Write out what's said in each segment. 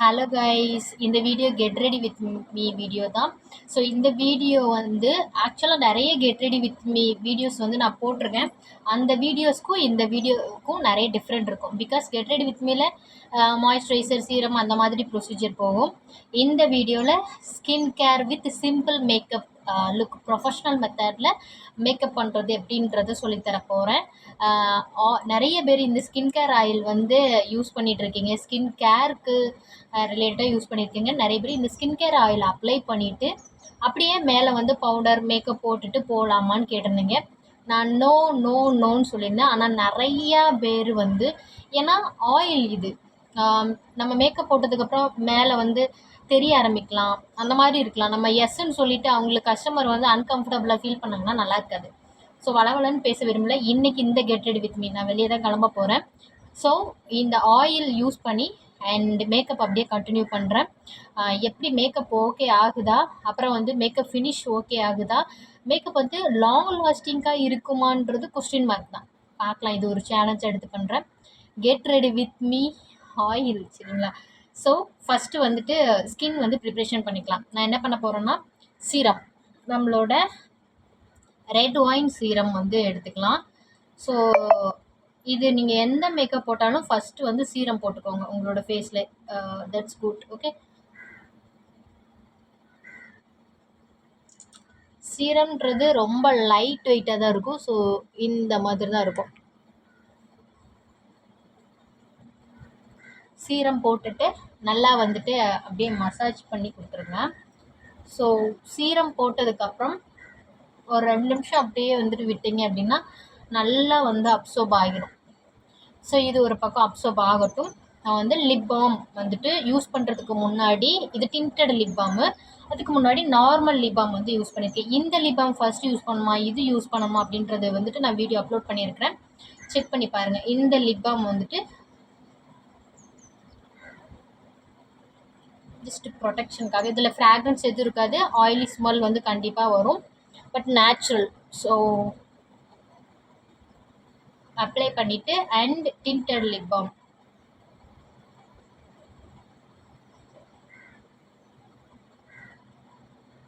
Hello guys இந்த video get ready with me video தான் so இந்த வீடியோ வந்து ஆக்சுவலாக நிறைய get ready with me videos வந்து நான் போட்டிருக்கேன் அந்த வீடியோஸ்க்கும் இந்த வீடியோக்கும் நிறைய டிஃப்ரெண்ட் இருக்கும் பிகாஸ் கெட் ரெடி வித் மீல மாய்ஸ்சரைசர் சீரம் அந்த மாதிரி ப்ரொசீஜர் போகும் இந்த வீடியோவில் skin care with simple makeup look professional மெத்தடில் மேக்கப் பண்ணுறது எப்படின்றத சொல்லித்தர போகிறேன் நிறைய பேர் இந்த ஸ்கின் கேர் ஆயில் வந்து யூஸ் பண்ணிகிட்ருக்கீங்க ஸ்கின் கேருக்கு ரிலேட்டடாக யூஸ் பண்ணியிருக்கீங்க நிறைய பேர் இந்த ஸ்கின் கேர் ஆயில் அப்ளை பண்ணிவிட்டு அப்படியே மேலே வந்து பவுடர் மேக்கப் போட்டுட்டு போகலாமான்னு கேட்டிருந்தீங்க நான் நோ நோ நோன்னு சொல்லியிருந்தேன் ஆனால் நிறையா பேர் வந்து ஏன்னா ஆயில் இது நம்ம மேக்கப் போட்டதுக்கப்புறம் மேலே வந்து தெரிய ஆரம்பிக்கலாம் அந்த மாதிரி இருக்கலாம் நம்ம எஸ்ன்னு சொல்லிட்டு அவங்களுக்கு கஸ்டமர் வந்து அன்கம்ஃபர்டபுளாக ஃபீல் பண்ணாங்கன்னா நல்லா இருக்காது ஸோ வளவலன்னு பேச விரும்பல இன்றைக்கி இந்த கெட்டட் வித் மீ நான் வெளியே தான் கிளம்ப போகிறேன் ஸோ இந்த ஆயில் யூஸ் பண்ணி அண்ட் மேக்கப் அப்படியே கண்டினியூ பண்ணுறேன் எப்படி மேக்கப் ஓகே ஆகுதா அப்புறம் வந்து மேக்கப் ஃபினிஷ் ஓகே ஆகுதா மேக்கப் வந்து லாங் லாஸ்டிங்காக இருக்குமான்றது கொஸ்டின் மார்க் தான் பார்க்கலாம் இது ஒரு சேலஞ்ச் எடுத்து பண்ணுறேன் get ready with me oil சரிங்களா ஸோ ஃபஸ்ட்டு வந்துட்டு ஸ்கின் வந்து ப்ரிப்ரேஷன் பண்ணிக்கலாம் நான் என்ன பண்ண போகிறேன்னா சீரம் நம்மளோட ரெட் ஒயின் சீரம் வந்து எடுத்துக்கலாம் ஸோ இது நீங்கள் எந்த மேக்கப் போட்டாலும் ஃபஸ்ட்டு வந்து சீரம் போட்டுக்கோங்க உங்களோட ஃபேஸில் தட்ஸ் குட் ஓகே சீரம்ன்றது ரொம்ப லைட் வெயிட்டாக தான் இருக்கும் ஸோ இந்த மாதிரி தான் இருக்கும் சீரம் போட்டுட்டு நல்லா வந்துட்டு அப்படியே மசாஜ் பண்ணி கொடுத்துருங்க ஸோ சீரம் போட்டதுக்கப்புறம் ஒரு ரெண்டு நிமிஷம் அப்படியே வந்துட்டு விட்டீங்க அப்படின்னா நல்லா வந்து அப்சோப் ஆகிடும் ஸோ இது ஒரு பக்கம் அப்சோப் ஆகட்டும் நான் வந்து லிப் பாம் வந்துட்டு யூஸ் பண்ணுறதுக்கு முன்னாடி இது டிண்டட் லிப் பாமு அதுக்கு முன்னாடி நார்மல் லிப் பாம் வந்து யூஸ் பண்ணியிருக்கேன் இந்த லிப் பாம் ஃபஸ்ட்டு யூஸ் பண்ணுமா இது யூஸ் பண்ணுமா அப்படின்றத வந்துட்டு நான் வீடியோ அப்லோட் பண்ணியிருக்கிறேன் செக் பண்ணி பாருங்கள் இந்த லிப் பாம் வந்துட்டு ஜஸ்ட் ப்ரொடெக்ஷனுக்காக இதில் ஃப்ராக்ரன்ஸ் எதுவும் இருக்காது ஆயிலி ஸ்மெல் வந்து கண்டிப்பாக வரும் பட் நேச்சுரல் ஸோ அப்ளை பண்ணிவிட்டு அண்ட் டிண்டட் லிப் பாம்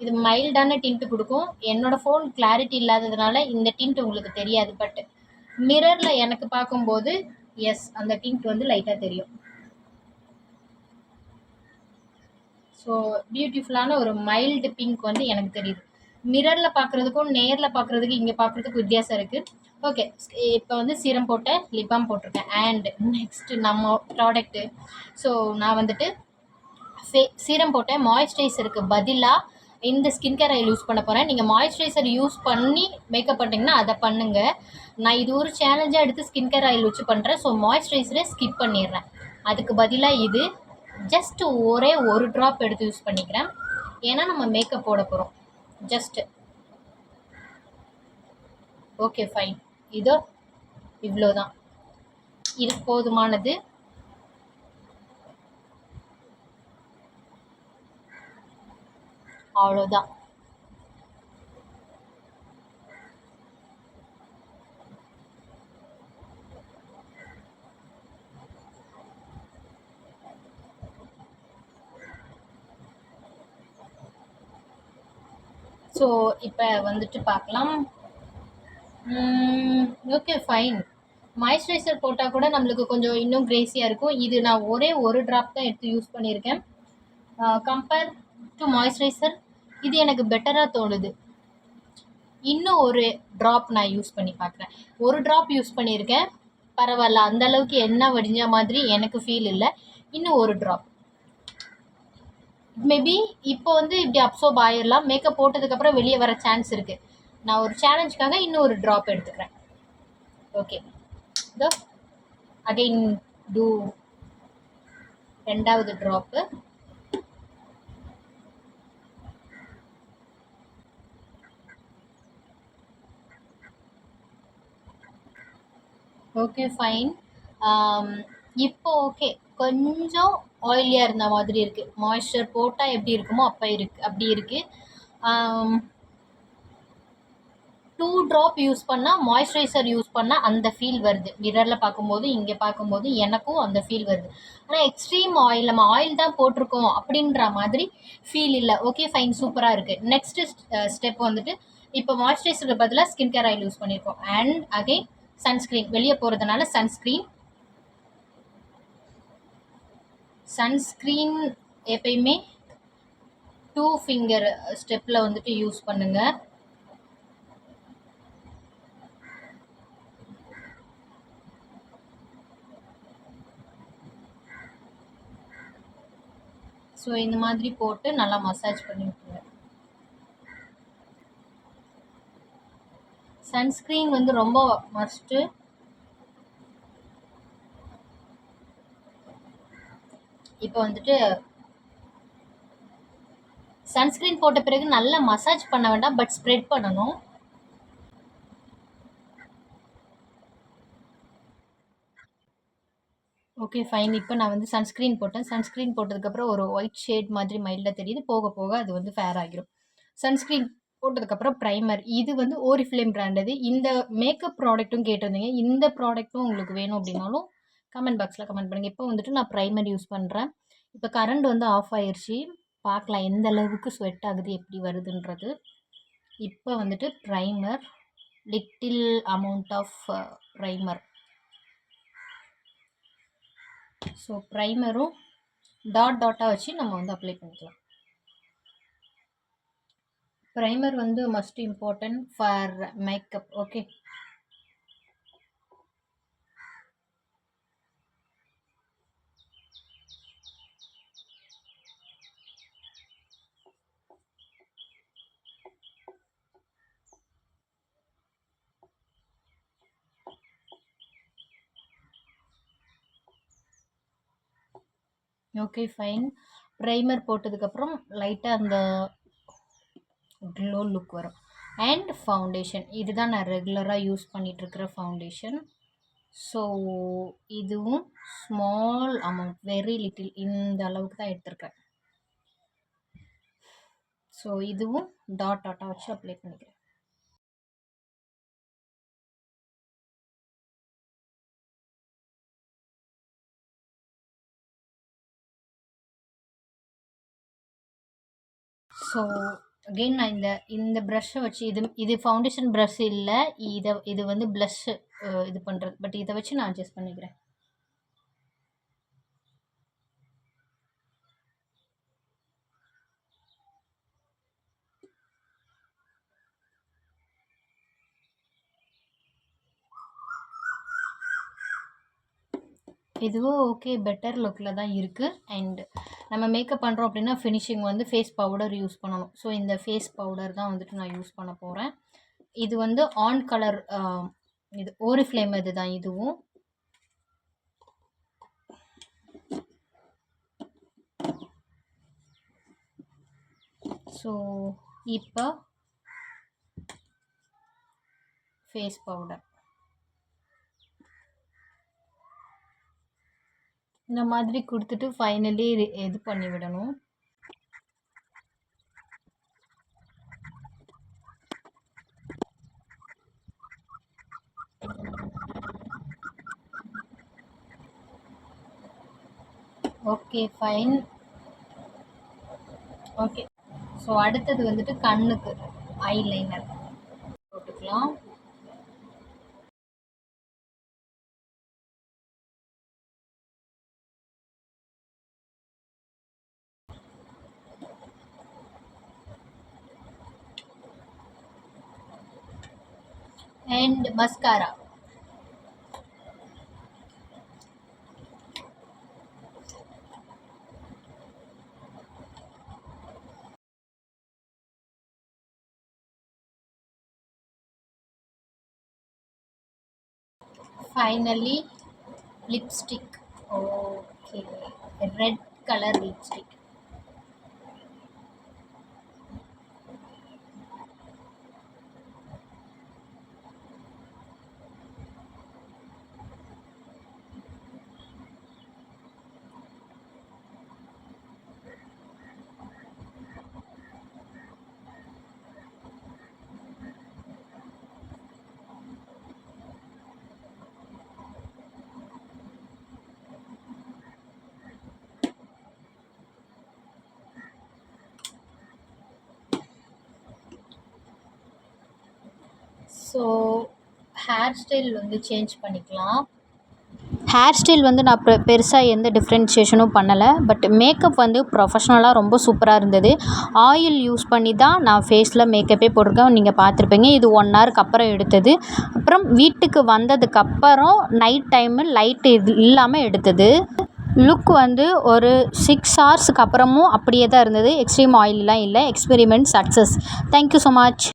இது மைல்டான டிண்ட் கொடுக்கும் என்னோடய ஃபோன் கிளாரிட்டி இல்லாததுனால இந்த டிண்ட் உங்களுக்கு தெரியாது பட் மிரரில் எனக்கு பார்க்கும்போது எஸ் அந்த டிண்ட் வந்து லைட்டாக தெரியும் ஸோ பியூட்டிஃபுல்லான ஒரு மைல்டு பிங்க் வந்து எனக்கு தெரியுது மிரரில் பார்க்குறதுக்கும் நேரில் பார்க்குறதுக்கு இங்கே பார்க்குறதுக்கு வித்தியாசம் இருக்குது ஓகே இப்போ வந்து சீரம் போட்டேன் லிப்பாம் போட்டிருக்கேன் அண்ட் நெக்ஸ்ட் நம்ம ப்ராடக்ட்டு ஸோ நான் வந்துட்டு ஃபே சீரம் போட்டேன் மாய்ஸ்சரைசருக்கு பதிலாக இந்த ஸ்கின் கேரை யூஸ் பண்ண போகிறேன் நீங்கள் மாய்ஸ்சரைசர் யூஸ் பண்ணி மேக்கப் பண்ணிங்கன்னா அதை பண்ணுங்கள் நான் இது ஒரு சேலஞ்சாக எடுத்து ஸ்கின் கேர் ஆயில் வச்சு பண்ணுறேன் ஸோ மாய்ஸ்சரைசரை ஸ்கிப் பண்ணிடுறேன் அதுக்கு பதிலாக இது ஜஸ்ட்டு ஒரே ஒரு ட்ராப் எடுத்து யூஸ் பண்ணிக்கிறேன் ஏன்னா நம்ம மேக்கப் போட போகிறோம் ஜஸ்ட்டு ஓகே ஃபைன் இதோ இவ்வளோதான் இது போதுமானது அவ்வளோதான் ஸோ இப்போ வந்துட்டு பார்க்கலாம் ஓகே ஃபைன் மாய்ஸ்சரைசர் போட்டால் கூட நம்மளுக்கு கொஞ்சம் இன்னும் கிரேஸியாக இருக்கும் இது நான் ஒரே ஒரு ட்ராப் தான் எடுத்து யூஸ் பண்ணியிருக்கேன் கம்பேர் டு மாய்ஸ்சரைசர் இது எனக்கு பெட்டராக தோணுது இன்னும் ஒரு ட்ராப் நான் யூஸ் பண்ணி பார்க்குறேன் ஒரு ட்ராப் யூஸ் பண்ணியிருக்கேன் பரவாயில்ல அந்தளவுக்கு என்ன வடிஞ்ச மாதிரி எனக்கு ஃபீல் இல்லை இன்னும் ஒரு ட்ராப் மேபி இப்போ வந்து இப்படி அப்சோப் ஆயிடலாம் மேக்கப் போட்டதுக்கப்புறம் வெளியே வர சான்ஸ் இருக்குது நான் ஒரு சேலஞ்சுக்காக இன்னும் ஒரு ட்ராப் எடுத்துக்கிறேன் ஓகே தோ அகைன் டூ ரெண்டாவது ட்ராப்பு ஓகே ஃபைன் இப்போ ஓகே கொஞ்சம் ஆயிலியாக இருந்த மாதிரி இருக்குது மாய்ஸ்சர் போட்டால் எப்படி இருக்குமோ அப்போ இருக்குது அப்படி இருக்குது டூ ட்ராப் யூஸ் பண்ணால் மாய்ஸ்சரைசர் யூஸ் பண்ணால் அந்த ஃபீல் வருது மிரரில் பார்க்கும்போது இங்கே பார்க்கும்போது எனக்கும் அந்த ஃபீல் வருது ஆனால் எக்ஸ்ட்ரீம் ஆயில் நம்ம ஆயில் தான் போட்டிருக்கோம் அப்படின்ற மாதிரி ஃபீல் இல்லை ஓகே ஃபைன் சூப்பராக இருக்குது நெக்ஸ்ட்டு ஸ்டெப் வந்துட்டு இப்போ மாய்ஸ்சரைசருக்கு பதிலாக ஸ்கின் கேர் ஆயில் யூஸ் பண்ணியிருக்கோம் அண்ட் அகெயின் சன்ஸ்க்ரீன் வெளியே போகிறதுனால சன்ஸ்க்ரீன் சன்ஸ்க்ரீன் எப்பயுமே டூ ஃபிங்கர் ஸ்டெப்பில் வந்துட்டு யூஸ் பண்ணுங்கள் ஸோ இந்த மாதிரி போட்டு நல்லா மசாஜ் பண்ணி விட்டுருங்க சன்ஸ்க்ரீன் வந்து ரொம்ப மஸ்ட்டு இப்போ வந்துட்டு சன்ஸ்க்ரீன் போட்ட பிறகு நல்லா மசாஜ் பண்ண வேண்டாம் பட் ஸ்ப்ரெட் பண்ணணும் ஓகே ஃபைன் இப்போ நான் வந்து சன்ஸ்க்ரீன் போட்டேன் சன்ஸ்க்ரீன் போட்டதுக்கப்புறம் ஒரு ஒயிட் ஷேட் மாதிரி மைல்டாக தெரியுது போக போக அது வந்து ஃபேர் ஆகிரும் சன்ஸ்க்ரீன் போட்டதுக்கப்புறம் ப்ரைமர் இது வந்து ஓரிஃப்ளேம் பிராண்டது இந்த மேக்கப் ப்ராடக்ட்டும் கேட்டிருந்தீங்க இந்த ப்ராடக்ட்டும் உங்களுக்கு வேணும் அப்படின்னாலும் கமெண்ட் பாக்ஸில் கமெண்ட் பண்ணுங்கள் இப்போ வந்துட்டு நான் ப்ரைமர் யூஸ் பண்ணுறேன் இப்போ கரண்ட் வந்து ஆஃப் ஆயிடுச்சு பார்க்கலாம் எந்த அளவுக்கு ஸ்வெட் ஆகுது எப்படி வருதுன்றது இப்போ வந்துட்டு primer little amount of primer so ப்ரைமரும் dot டாட்டாக வச்சு நம்ம வந்து அப்ளை பண்ணிக்கலாம் ப்ரைமர் வந்து must important for makeup okay okay fine primer போட்டதுக்கப்புறம் லைட்டாக அந்த க்ளோ லுக் வரும் அண்ட் ஃபவுண்டேஷன் இதுதான் நான் ரெகுலராக யூஸ் பண்ணிகிட்ருக்கிற ஃபவுண்டேஷன் ஸோ இதுவும் ஸ்மால் அமௌண்ட் வெரி லிட்டில் இந்த அளவுக்கு தான் எடுத்திருக்கேன் ஸோ இதுவும் டாட் டாட்டாக வச்சு அப்ளை பண்ணிக்கிறேன் ஸோ அகெயின் நான் இந்த இந்த ப்ரஷ்ஷை வச்சு இது இது ஃபவுண்டேஷன் ப்ரஷ் இல்லை இதை இது வந்து ப்ளஷ்ஷு இது பண்ணுறது பட் இதை வச்சு நான் அட்ஜஸ்ட் பண்ணிக்கிறேன் இதுவும் ஓகே பெட்டர் லுக்கில் தான் இருக்குது அண்டு நம்ம மேக்கப் பண்ணுறோம் அப்படின்னா ஃபினிஷிங் வந்து ஃபேஸ் பவுடர் யூஸ் பண்ணணும் ஸோ இந்த ஃபேஸ் பவுடர் தான் வந்துட்டு நான் யூஸ் பண்ண போகிறேன் இது வந்து ஆன் கலர் இது ஓரி ஃப்ளேம் இது தான் இதுவும் ஸோ இப்போ ஃபேஸ் பவுடர் இந்த மாதிரி கொடுத்துட்டு ஃபைனலி இது பண்ணி விடணும் ஓகே ஃபைன் ஓகே ஸோ அடுத்தது வந்துட்டு கண்ணுக்கு eye liner and mascara. Finally, lipstick. Okay, a red color lipstick. So hair style வந்து சேஞ்ச் பண்ணிக்கலாம் ஹேர் ஸ்டைல் வந்து நான் பெ பெருசாக எந்த டிஃப்ரென்ஷியேஷனும் பண்ணலை பட் மேக்கப் வந்து ப்ரொஃபஷ்னலாக ரொம்ப சூப்பராக இருந்தது ஆயில் யூஸ் பண்ணி தான் நான் ஃபேஸில் மேக்கப்பே போட்டிருக்கேன் நீங்கள் பார்த்துருப்பீங்க இது ஒன் ஹவருக்கு அப்புறம் எடுத்தது அப்புறம் வீட்டுக்கு வந்ததுக்கப்புறம் நைட் டைமு லைட்டு இது இல்லாமல் எடுத்தது லுக் வந்து ஒரு சிக்ஸ் ஹவர்ஸுக்கு அப்புறமும் அப்படியே தான் இருந்தது எக்ஸ்ட்ரீம் ஆயிலெலாம் இல்லை experiment success thank you so much